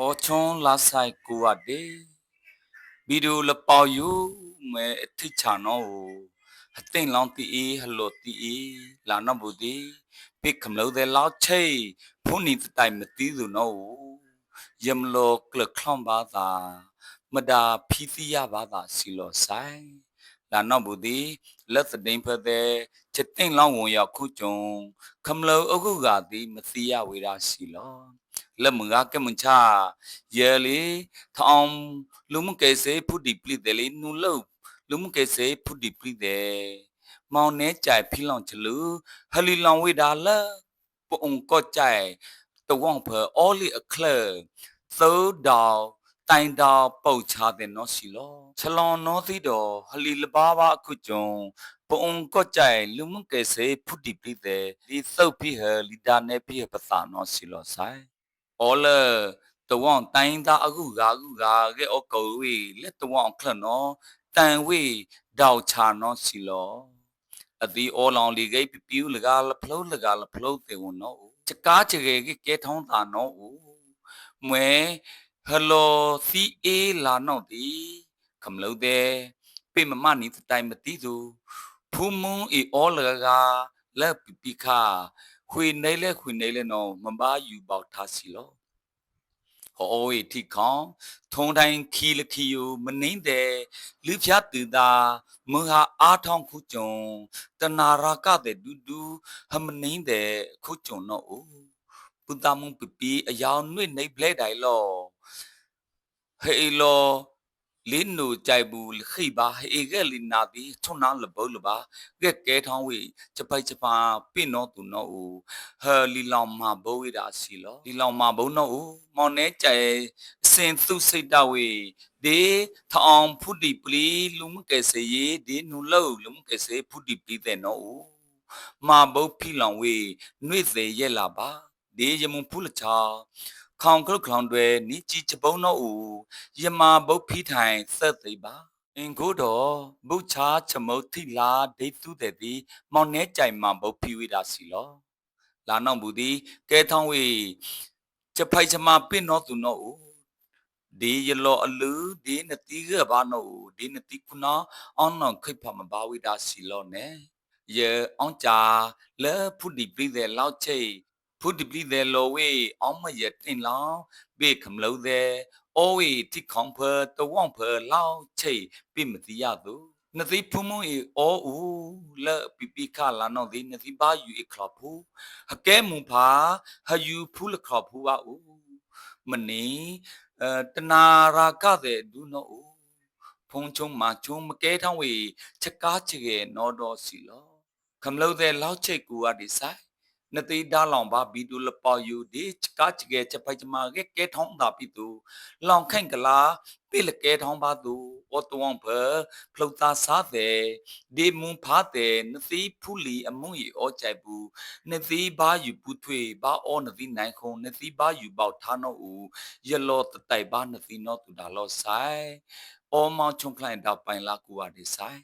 အော်ချွန်လာဆိုင်ကူဝတ်ဒေဗီဒီယိုလပေါယူမဲအထိချာနော်အသိလောင်းတီဟလိုတီလာနော်ဘူးဒီပိကမလို့တဲ့လောက်ချေဖုန်နီတိုင်မတီးသူနော်ယမလောကလခလမ်ဘာသာမဒါဖီစီယဘာသာစီလောဆိုင်လာနော်ဘူးဒီလက်စဒိန်ဖတဲ့ချက်သိလောင်းဝင်ရောက်ခုကြုံခမလို့အခုကဒီမစီယဝေရာစီလော လက်မငါကမချာရဲလေထောင်လူမကေစေဖုဒီပလိတယ်လေနူလို့လူမကေစေဖုဒီပလိတယ်မောင်နေကြိုင်ဖီလောင်ချလူဟလီလောင်ဝေဒါလပုံကော့ကြိုင်တဝောင်ဖာအော်လီအခလသောဒေါတိုင်တာပုတ်ချတဲ့နော်စီလောချလွန်နောသီတော်ဟလီလဘာဘာအခုကြုံပုံကော့ကြိုင်လူမကေစေဖုဒီပလိတယ်ဒီသုတ်ဖိဟလီဒါနေဖိဟပသာနော်စီလောဆိုင် all တဝောင်တိုင်းသားအခုကအခုကကဲအကောဝေလက်တဝောင်ခလနော်တန်ဝေဒေါက်ချာနော်စီလောအဒီအောလောင်လီဂိပပြူလကလဖလို့လကလဖလို့တေဝနော်ချကားချကေကဲထောင်းတာနော်မွဲဟလိုစီအေလာနော်ဒီခမလို့တဲ့ပေမမနီတိုင်မတိသူဖူမွန်အီအောလကလက်ပပီခါ ခွေနေလဲခွေနေလဲနော်မဘာယူပေါထားစီလောဟောဝေတိခေါင်ထုံတိုင်းခီလခီယိုမနှင်းတဲ့လူဖြာတူတာမဟာအားထောင်းခုကြုံတနာရာကတဲ့ဒူဒူဟမနှင်းတဲ့ခုကြုံနော်အိုပုတမုံပပီအယောင်နှွေနေပလဲတိုင်လောဟေလော လင်းနူကြိုက်ဘူးခိပါဟေကဲလီနာဒီထုံနာလဘောလဘာကဲကဲထောင်းဝေချပိုက်ချပါပင့်တော့သူနော်ဦးဟဲလီလောင်မာဘိုးဝေတာစီလောလီလောင်မာဘုံနော်ဦးမောင်နေကြဲအစင်သူစိတ်တဝေဒီထောင်ဖုဒီပလီလုံကဲစေရီဒီနူလောလုံကဲစေဖုဒီပလီတဲ့နော်ဦးမာဘုတ်ဖီလောင်ဝေနှွေစေရဲ့လာပါဒီယမုန်ဖုလချာ ခေါင်ကလုတ်ခေါင်တွေနီချီချပုံတော့ဦးယမဘုတ်ဖီထိုင်သက်သိပါအင်ကိုတော့ဘုချာချမုတ်ထိလာဒိတ်သူတဲ့ဒီမောင်နေကြိုင်မှာဘုတ်ဖီဝိတာစီလောလာနောက်ဘူးဒီကဲထောင်းဝေချက်ဖိုက်ချမပင့်တော့သူတော့ဦးဒီရလောအလူဒီနတိကဘာနောဒီနတိကုနာအောင်နော်ခိဖမဘာဝိတာစီလောနဲ့ယေအောင်ကြလဲဖုဒီပြည့်တဲ့လောက်ချိတ် ဖုဒီပြည့်တဲ့လောဝေအောင်မရတင်လောင်းဘေခမလို့တဲ့အိုဝေတိခေါင်ဖတဝောင်ဖလောက်ချိတ်ပြမတိရသူနသိဖုံမအေအိုဦးလဲပိပိခလာနော်ဒီနသိဘာယူအခလဖူဟကဲမူဖာဟယူဖူလခဖူဝဦးမနီအဲတနာရာကတဲ့ဒုနောဦးဖုံချုံမာချုံမကဲထောင်းဝေချက်ကားချေနော်တော်စီလောခမလို့တဲ့လောက်ချိတ်ကူအဒီဆိုင် နတိဒါလောင်ဘာဘီဒူလပေါ်ယူဒီချကာချကေချပိုက်ချမာကဲကဲထောင်းတာပြီတူလောင်ခိုင်ကလာပိလကဲထောင်းပါတူအော်တောင်းဖဖလုတ်သားစားတဲ့ဒီမွန်ဖားတဲ့နသိဖူလီအမုံရီအောကြိုက်ဘူးနသိဘာယူပူထွေဘာအောနသိနိုင်ခုံနသိဘာယူပေါထားနော်ဦးရလောတတိုင်ဘာနသိနော်တူဒါလောဆိုင်အောမောင်ချုံခလိုင်တော့ပိုင်လာကူပါဒီဆိုင်